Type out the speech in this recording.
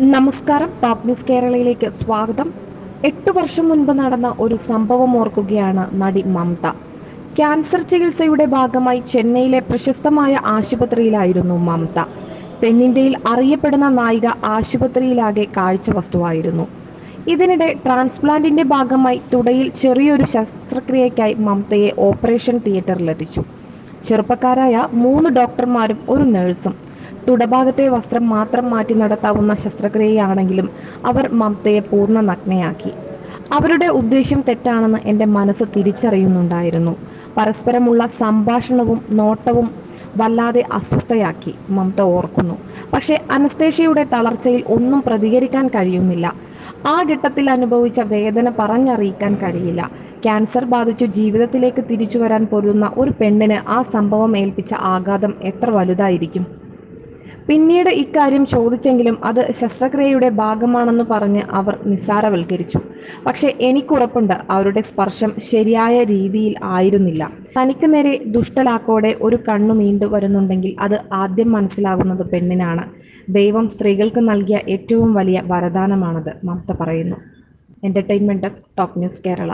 നമസ്കാരം. Pap news കേരളയിലേക്ക് സ്വാഗതം. എട്ട് വർഷം മുൻപ് നടന്ന ഒരു സംഭവം ഓർക്കുകയാണ് നടി മമത. ക്യാൻസർ ചികിത്സയുടെ ഭാഗമായി ചെന്നൈയിലെ പ്രശസ്തമായ ആശുപത്രിയിലായിരുന്നു മമത. തെന്നിന്ത്യയിൽ അറിയപ്പെടുന്ന നായിക ആശുപത്രിയിലാകെ കാഴ്ച വസ്തുവായിരുന്നു ഇതിനിടെ ട്രാൻസ്പ്ലാന്റിന്റെ ഭാഗമായി തുടയിൽ ചെറിയൊരു ശസ്ത്രക്രിയയ്ക്കായി മമതയെ ഓപ്പറേഷൻ തിയേറ്ററിലെത്തിച്ചു. ചെറുപ്പക്കാരായ മൂന്ന് ഡോക്ടർമാരും ഒരു നഴ്സും തുടഭാഗത്തെ വസ്ത്രം മാത്രം മാറ്റി നടത്താവുന്ന ശസ്ത്രക്രിയയാണെങ്കിലും അവർ മമതയെ പൂർണ നഗ്നയാക്കി. അവരുടെ ഉദ്ദേശ്യം തെറ്റാണെന്ന് എന്റെ മനസ്സ് തിരിച്ചറിയുന്നുണ്ടായിരുന്നു. പരസ്പരമുള്ള സംഭാഷണവും നോട്ടവും വല്ലാതെ അസ്വസ്ഥയാക്കി മമത ഓർക്കുന്നു. പക്ഷേ അനസ്തേഷ്യയുടെ തളർച്ചയിൽ ഒന്നും പ്രതികരിക്കാൻ കഴിയുന്നില്ല. ആ ഘട്ടത്തിൽ അനുഭവിച്ച വേദന പറഞ്ഞറിയിക്കാൻ കഴിയില്ല. ക്യാൻസർ ബാധിച്ചു ജീവിതത്തിലേക്ക് തിരിച്ചു വരാൻ പൊരുന്ന ഒരു പെണ്ണിന് ആ സംഭവം ഏൽപ്പിച്ച ആഘാതം എത്ര വലുതായിരിക്കും? പിന്നീട് ഇക്കാര്യം ചോദിച്ചെങ്കിലും അത് ശസ്ത്രക്രിയയുടെ ഭാഗമാണെന്ന് പറഞ്ഞ് അവർ നിസ്സാരവൽക്കരിച്ചു. പക്ഷെ എനിക്കുറപ്പുണ്ട് അവരുടെ സ്പർശം ശരിയായ രീതിയിൽ ആയിരുന്നില്ല. തനിക്ക് നേരെ ദുഷ്ടലാക്കോടെ ഒരു കണ്ണു നീണ്ടു വരുന്നുണ്ടെങ്കിൽ അത് ആദ്യം മനസ്സിലാകുന്നത് പെണ്ണിനാണ്. ദൈവം സ്ത്രീകൾക്ക് നൽകിയ ഏറ്റവും വലിയ വരദാനമാണത് മമത പറയുന്നു. Entertainment desk top news Kerala